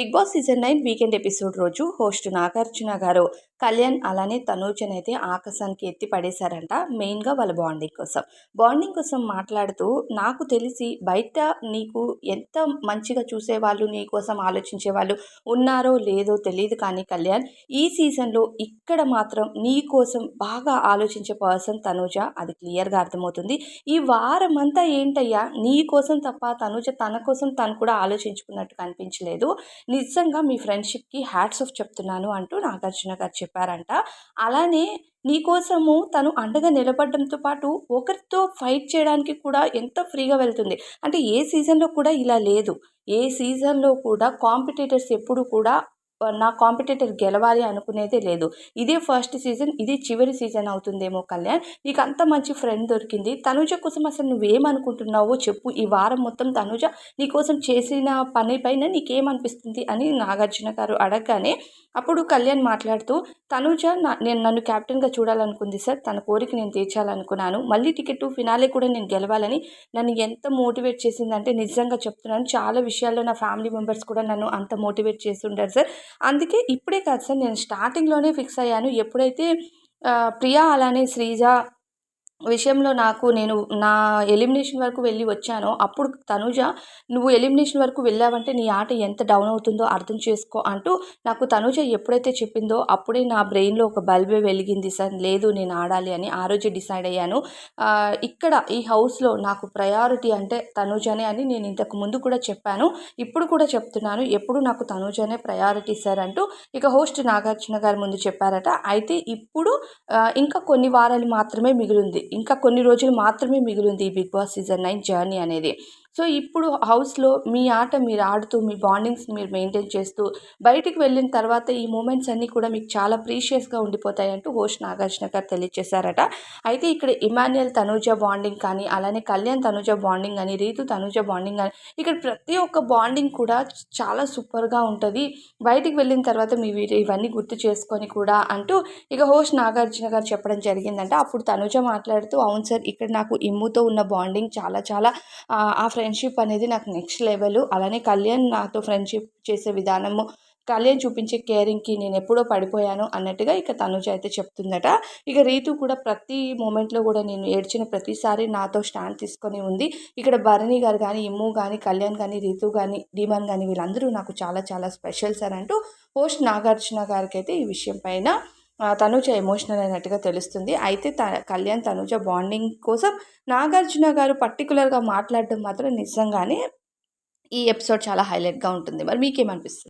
Big boss season nine weekend episode రోజు host Nagarjuna garu. Kalyan అలానే తనూజన్ అయితే ఆకాశానికి ఎత్తి పడేశారంట మెయిన్గా వాళ్ళ బాండింగ్ కోసం. బాండింగ్ కోసం మాట్లాడుతూ నాకు తెలిసి బయట నీకు ఎంత మంచిగా చూసేవాళ్ళు నీ కోసం ఆలోచించే వాళ్ళు ఉన్నారో లేదో తెలియదు కానీ కళ్యాణ్ ఈ సీజన్లో ఇక్కడ మాత్రం నీ కోసం బాగా ఆలోచించే పర్సన్ తనూజ. అది క్లియర్గా అర్థమవుతుంది. ఈ వారం అంతా ఏంటయ్యా నీ కోసం తప్ప తనూజ తన కోసం తను కూడా ఆలోచించుకున్నట్టు కనిపించలేదు. నిజంగా మీ ఫ్రెండ్షిప్కి హ్యాట్స్ ఆఫ్ చెప్తున్నాను అంటూ నాగార్జున గారు చెప్పారంట. అలానే నీకోసము తను అండగా నిలబడడంతో పాటు ఒకరితో ఫైట్ చేయడానికి కూడా ఎంత ఫ్రీగా వెళ్తుంది. అంటే ఏ సీజన్లో కూడా ఇలా లేదు. ఏ సీజన్లో కూడా కాంపిటేటర్స్ ఎప్పుడు కూడా నా కాంపిటేటర్ గెలవాలి అనుకునేదే లేదు. ఇదే ఫస్ట్ సీజన్ ఇది చివరి సీజన్ అవుతుందేమో కళ్యాణ్. నీకు అంత మంచి ఫ్రెండ్ దొరికింది. తనుజ కోసం అసలు నువ్వేమనుకుంటున్నావో చెప్పు. ఈ వారం మొత్తం తనుజ నీకోసం చేసిన పని పైన నీకేమనిపిస్తుంది అని నాగార్జున గారు అడగగానే అప్పుడు కళ్యాణ్ మాట్లాడుతూ తనుజ నేను నన్ను క్యాప్టెన్గా చూడాలనుకుంది సార్. తన కోరిక నేను తీర్చాలనుకున్నాను. మళ్ళీ టికెట్ ఫినాలే కూడా నేను గెలవాలని నన్ను ఎంత మోటివేట్ చేసిందంటే నిజంగా చెప్తున్నాను. చాలా విషయాల్లో నా ఫ్యామిలీ మెంబర్స్ కూడా నన్ను అంత మోటివేట్ చేసి సార్. అందుకే ఇప్పుడే కాదు సార్ నేను స్టార్టింగ్లోనే ఫిక్స్ అయ్యాను. ఎప్పుడైతే ప్రియా అలానే శ్రీజ విషయంలో నాకు నేను నా ఎలిమినేషన్ వరకు వెళ్ళి వచ్చానో. అప్పుడు తనుజ నువ్వు ఎలిమినేషన్ వరకు వెళ్ళావంటే నీ ఆట ఎంత డౌన్ అవుతుందో అర్థం చేసుకో అంటూ నాకు తనుజ ఎప్పుడైతే చెప్పిందో అప్పుడే నా బ్రెయిన్లో ఒక బల్బే వెలిగింది. సార్ లేదు నేను ఆడాలి అని ఆ రోజే డిసైడ్ అయ్యాను. ఇక్కడ ఈ హౌస్లో నాకు ప్రయారిటీ అంటే తనుజనే అని నేను ఇంతకు ముందు కూడా చెప్పాను. ఇప్పుడు కూడా చెప్తున్నాను. ఎప్పుడు నాకు తనుజనే ప్రయారిటీ సార్ అంటూ ఇక హోస్ట్ నాగార్జున గారి ముందు చెప్పారట. అయితే ఇప్పుడు ఇంకా కొన్ని వారాలు మాత్రమే మిగిలింది. ఇంకా కొన్ని రోజులు మాత్రమే మిగిలింది ఈ big boss season nine journey అనేది. సో ఇప్పుడు హౌస్లో మీ ఆట మీరు ఆడుతూ మీ బాండింగ్స్ మీరు మెయింటైన్ చేస్తూ బయటికి వెళ్ళిన తర్వాత ఈ మూమెంట్స్ అన్నీ కూడా మీకు చాలా ప్రీషియస్గా ఉండిపోతాయి అంటూ హోస్ట్ నాగార్జున గారు తెలియజేశారట అయితే ఇక్కడ ఇమాన్యుయల్ తనూజ బాండింగ్ కానీ అలానే కళ్యాణ్ తనూజ బాండింగ్ అని రీతు తనూజ బాండింగ్ అని ఇక్కడ ప్రతి ఒక్క బాండింగ్ కూడా చాలా సూపర్గా ఉంటుంది. బయటికి వెళ్ళిన తర్వాత మీ ఇవన్నీ గుర్తు చేసుకొని కూడా అంటూ ఇక హోస్ట్ నాగార్జున గారు చెప్పడం జరిగిందంటే. అప్పుడు తనుజ మాట్లాడుతూ అవును సార్ ఇక్కడ నాకు ఇమ్ముతో ఉన్న బాండింగ్ చాలా చాలా ఆ ఫ్రెండ్షిప్ అనేది నాకు నెక్స్ట్ లెవెల్ అలానే కళ్యాణ్ నాతో ఫ్రెండ్షిప్ చేసే విధానము కళ్యాణ్ చూపించే కేరింగ్కి నేను ఎప్పుడో పడిపోయాను అన్నట్టుగా ఇక తనుజ అయితే చెప్తుందట. ఇక రీతు కూడా ప్రతి మూమెంట్లో కూడా నేను ఏడ్చిన ప్రతిసారి నాతో స్టాండ్ తీసుకొని ఉంది. ఇక్కడ భరణి గారు కానీ ఇమ్ము కానీ కళ్యాణ్ కానీ రీతు కానీ డీమన్ కానీ వీళ్ళందరూ నాకు చాలా చాలా స్పెషల్ సార్ అంటూ పోస్ట్ నాగార్జున గారికి అయితే ఈ విషయం పైన తనుజ ఎమోషనల్ అయినట్టుగా తెలుస్తుంది. అయితే త కళ్యాణ్ తనుజ బాండింగ్ కోసం నాగార్జున గారు పర్టికులర్గా మాట్లాడడం మాత్రం నిజంగానే ఈ ఎపిసోడ్ చాలా హైలైట్గా ఉంటుంది. మరి మీకేమనిపిస్తుంది?